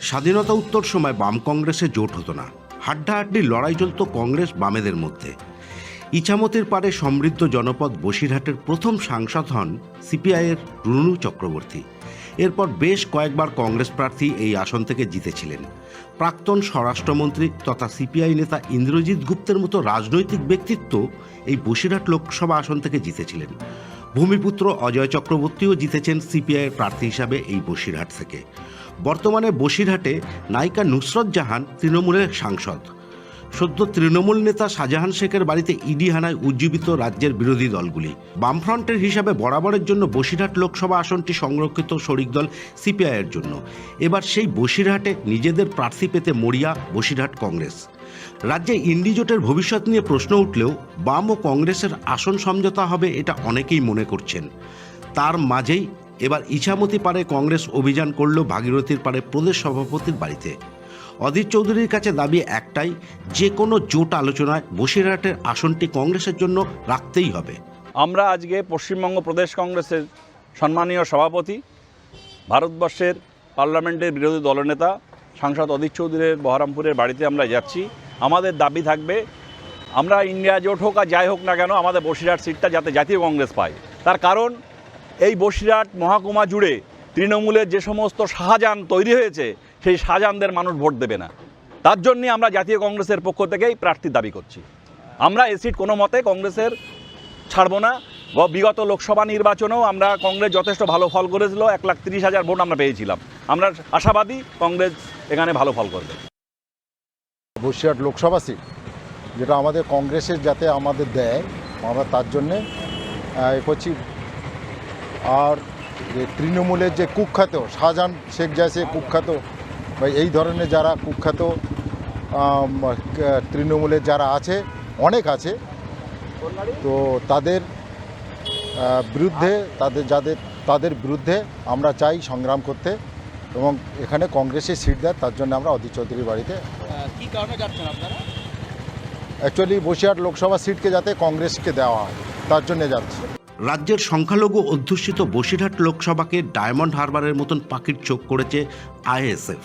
স্বাধীনতা উত্তর সময় বাম কংগ্রেসে জোট হতো না। হাড্ডাহাড্ডি লড়াই চলত কংগ্রেস বামেদের মধ্যে। ইছামতির পারে সমৃদ্ধ জনপদ বসিরহাটের প্রথম সাংসদ হন সিপিআইয়ের রুনু চক্রবর্তী। এরপর বেশ কয়েকবার কংগ্রেস প্রার্থী এই আসন থেকে জিতেছিলেন। প্রাক্তন স্বরাষ্ট্রমন্ত্রী তথা সিপিআই নেতা ইন্দ্রজিৎ গুপ্তের মতো রাজনৈতিক ব্যক্তিত্ব এই বসিরহাট লোকসভা আসন থেকে জিতেছিলেন। ভূমিপুত্র অজয় চক্রবর্তীও জিতেছেন সিপিআইয়ের প্রার্থী হিসাবে এই বসিরহাট থেকে। বর্তমানে বসিরহাটে নায়িকা নুসরত জাহান তৃণমূলের সাংসদ। সদ্য তৃণমূল নেতা শাহজাহান শেখের বাড়িতে ইডি হানায় উজ্জীবিত রাজ্যের বিরোধী দলগুলি। বামফ্রন্টের হিসাবে বরাবরের জন্য বসিরহাট লোকসভা আসনটি সংরক্ষিত শরিক দল সিপিআইয়ের জন্য। এবার সেই বসিরহাটে নিজেদের প্রার্থী পেতে মরিয়া বসিরহাট কংগ্রেস। রাজ্যে ইন্ডিজোটের ভবিষ্যৎ নিয়ে প্রশ্ন উঠলেও বাম ও কংগ্রেসের আসন সমঝোতা হবে এটা অনেকেই মনে করছেন। তার মাঝেই এবার ইছামতি পারে কংগ্রেস অভিযান করল ভাগীরথীর পারে প্রদেশ সভাপতির বাড়িতে। অধীর চৌধুরীর কাছে দাবি একটাই, যে কোনো জোট আলোচনায় বসিরহাটের আসনটি কংগ্রেসের জন্য রাখতেই হবে। আমরা আজকে পশ্চিমবঙ্গ প্রদেশ কংগ্রেসের সম্মানীয় সভাপতি, ভারতবর্ষের পার্লামেন্টের বিরোধী দলনেতা, সাংসদ অধীর চৌধুরীর বহরমপুরের বাড়িতে আমরা যাচ্ছি। আমাদের দাবি থাকবে, আমরা ইন্ডিয়া জোট হোক আর যাই হোক না কেন, আমাদের বসিরহাট সিটটা যাতে জাতীয় কংগ্রেস পায়। তার কারণ, এই বসিরহাট মহাকুমা জুড়ে তৃণমূলের যে সমস্ত শাহজাহান তৈরি হয়েছে সেই শাহজাহানদের মানুষ ভোট দেবে না। তার জন্যই আমরা জাতীয় কংগ্রেসের পক্ষ থেকেই প্রার্থীর দাবি করছি। আমরা এ সিট কোনো মতে কংগ্রেসের ছাড়বো না। বিগত লোকসভা নির্বাচনেও আমরা কংগ্রেস যথেষ্ট ভালো ফল করেছিল। এক লাখ তিরিশ হাজার ভোট আমরা পেয়েছিলাম। আমরা আশাবাদী কংগ্রেস এখানে ভালো ফল করবে। বসিরহাট লোকসভা সিট, যেটা আমাদের কংগ্রেসের যাতে আমাদের দেয়, আমরা তার জন্যে এ করছি আর যে তৃণমূলের যে কুখ্যাত শাহজাহান শেখ জাসে কুখ্যাত বা এই ধরনের যারা কুখ্যাত তৃণমূলের যারা আছে অনেক আছে তো তাদের বিরুদ্ধে তাদের যাদের তাদের বিরুদ্ধে আমরা চাই সংগ্রাম করতে এবং এখানে কংগ্রেসের সিট দেয় তার জন্য আমরা অধীর চৌধুরীর বাড়িতে কি কারণে যাচ্ছেন আপনারা? অ্যাকচুয়ালি বসিরহাট লোকসভা সিটকে যাতে কংগ্রেসকে দেওয়া হয় তার জন্য যাচ্ছে। রাজ্যের সংখ্যালঘু অধ্যুষিত বসিরহাট লোকসভাকে ডায়মন্ড হারবারের মতন পাখির চোখ করেছে আইএসএফ।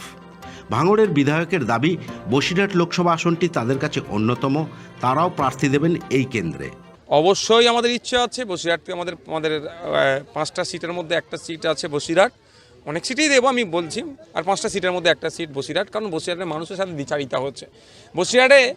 ভাঙড়ের বিধায়কের দাবি বসিরহাট লোকসভা আসনটি তাদের কাছে অন্যতম তারাও প্রার্থী দেবেন এই কেন্দ্রে। অবশ্যই আমাদের ইচ্ছা আছে বসিরহাটকে আমাদের আমাদের পাঁচটা সিটের মধ্যে একটা সিট আছে বসিরহাট। অনেক সিটেই দেবো আমি বলছি আর পাঁচটা সিটের মধ্যে একটা সিট বসিরহাট কারণ বসিরহাটের মানুষের সাথে বিচারিতা হচ্ছে। বসিরহাটে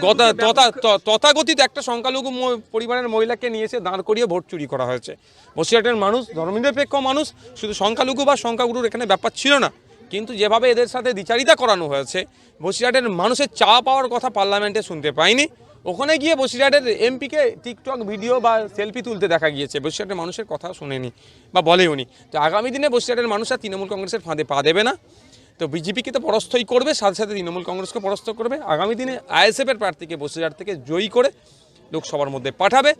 গতা- তথা- একটা সংখ্যালঘু পরিবারের মহিলাকে নিয়ে এসে দাঁড় করিয়ে ভোট চুরি করা হয়েছে। বসিরহাটের মানুষ ধর্মনিরপেক্ষ মানুষ শুধু সংখ্যালঘু বা সংখ্যাগুরুর এখানে ব্যাপার ছিল না। কিন্তু যেভাবে এদের সাথে দ্বিচারিতা করানো হয়েছে, বসিরহাটের মানুষের চা পাওয়ার কথা পার্লামেন্টে শুনতে পাইনি। ওখানে গিয়ে বসিরহাটের এমপিকে টিকটক ভিডিও বা সেলফি তুলতে দেখা গিয়েছে। বসিরহাটের মানুষের কথা শুনেনি বা বলেওনি তো আগামী দিনে বসিরহাটের মানুষরা তৃণমূল কংগ্রেসের ফাঁদে পা দেবে না। তো বিজেপিকে তো পরাস্তই করবে, সাথে সাথে তৃণমূল কংগ্রেসকে পরাস্ত করবে। আগামী দিনে আইএসএফের প্রার্থীকে বসিরহাট থেকে জয়ী করে লোকসভার মধ্যে পাঠাবে।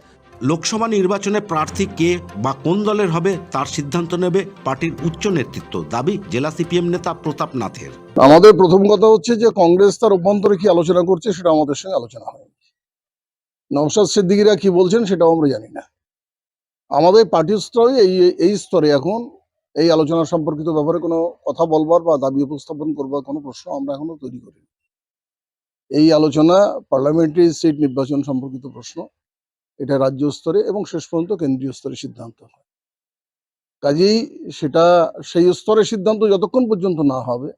লোকসভা নির্বাচনে প্রার্থী কে বা কোন দলের হবে তার সিদ্ধান্ত নেবে পার্টির উচ্চ নেতৃত্ব। দাবি জেলা সিপিএম নেতা প্রতাপ নাথের। আমাদের প্রথম কথা হচ্ছে যে কংগ্রেস তার অভ্যন্তরে কি আলোচনা করছে সেটা আমাদের সঙ্গে আলোচনা হয় নওশাদ সিদ্দিকিরা কি বলছেন সেটাও আমরা জানি না। আমাদের পার্টি স্তরে এই এই স্তরে এখন এই আলোচনা সম্পর্কিত ব্যাপারে কোনো কথা বলবার বা দাবি উপস্থাপন করবার কোনো প্রশ্ন আমরা এখনও তৈরি করিনি। এই আলোচনা পার্লামেন্টারি সিট নির্বাচন সম্পর্কিত প্রশ্ন। এটা রাজ্য স্তরে এবং শেষ পর্যন্ত কেন্দ্রীয় স্তরে সিদ্ধান্ত হয়। কাজেই সেটা, সেই স্তরে সিদ্ধান্ত যতক্ষণ পর্যন্ত না হবে,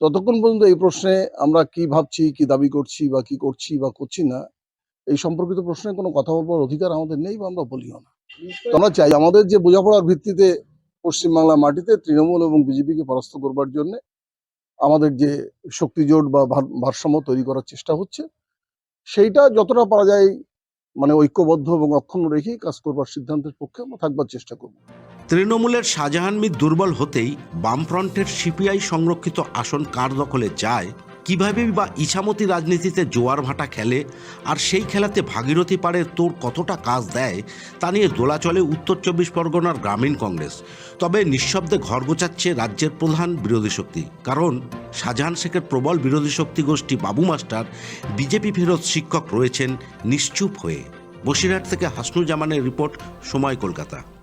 ততক্ষণ পর্যন্ত এই প্রশ্নে আমরা কি ভাবছি, কি দাবি করছি বা কি করছি বা করছি না, এই সম্পর্কিত প্রশ্নে কোনো কথা বলবার অধিকার আমাদের নেই বা আমরা বলিও না। আমরা চাই আমাদের যে বোঝাপড়ার ভিত্তিতে পশ্চিমবাংলা মাটিতে তৃণমূল এবং বিজেপিকে পরাস্ত করবার জন্য আমাদের যে শক্তি জোট বা ভার- ভারসাম্য তৈরি করার চেষ্টা হচ্ছে, সেইটা যতটা পারা যায় মানে ঐক্যবদ্ধ এবং অক্ষুণ্ণ রেখেই কাজ করবার সিদ্ধান্তের পক্ষে আমরা থাকবার চেষ্টা করব। তৃণমূলের শাহজাহান মির দুর্বল হতেই বামফ্রন্টের সিপিআই সংরক্ষিত আসন কার দখলে যায় কীভাবে বা ইছামতি রাজনীতিতে জোয়ার ভাটা খেলে? আর সেই খেলাতে ভাগীরথী পাড়ের তোর কতটা কাজ দেয়? তা নিয়ে দোলাচলে উত্তর চব্বিশ পরগনার গ্রামীণ কংগ্রেস। তবে নিঃশব্দে ঘর গোছাচ্ছে রাজ্যের প্রধান বিরোধী শক্তি। কারণ শাহজাহান শেখের প্রবল বিরোধী শক্তি গোষ্ঠী বাবু মাস্টার, বিজেপি ফেরত শিক্ষক রয়েছেন নিশ্চুপ হয়ে। বসিরহাট থেকে হাসনুজামানের রিপোর্ট, সময় কলকাতা।